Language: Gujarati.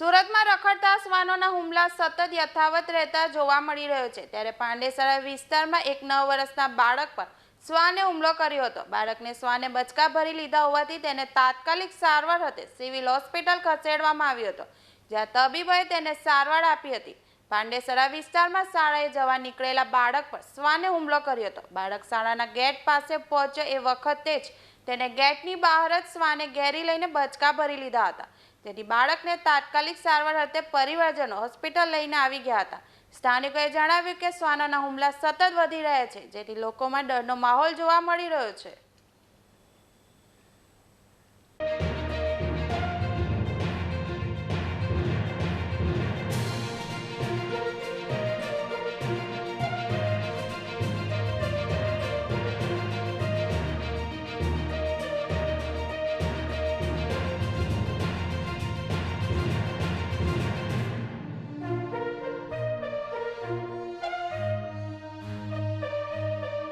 સુરતમાં રખડતા શ્વાનોના હુમલા સતત યથાવત રહેતા જોવા મળી રહ્યો છે. ત્યારે પાંડેસરા વિસ્તારમાં એક નવ વર્ષના બાળક પર શ્વાને હુમલો કર્યો હતો. બાળકને શ્વાને બચકા ભરી લીધા હોવાથી તેને તાત્કાલિક સારવાર હતી સિવિલ હોસ્પિટલ ખસેડવામાં આવ્યો હતો. જ્યાં તબીબોએ તેને સારવાર આપી હતી. પાંડેસરા વિસ્તારમાં શાળાએ જવા નીકળેલા બાળક પર શ્વાને હુમલો કર્યો હતો. બાળક શાળાના ગેટ પાસે પહોંચ્યો એ વખતે જ તેને ગેટની બહાર જ શ્વાને ઘેરી લઈને બચકા ભરી લીધા હતા. તેથી બાળકને તાત્કાલિક સારવાર અર્થે પરિવારજનો હોસ્પિટલ લઈને આવી ગયા હતા. સ્થાનિકોએ જણાવ્યું કે શ્વાનોના હુમલા સતત વધી રહ્યા છે, જેથી લોકોમાં ડરનો માહોલ જોવા મળી રહ્યો છે.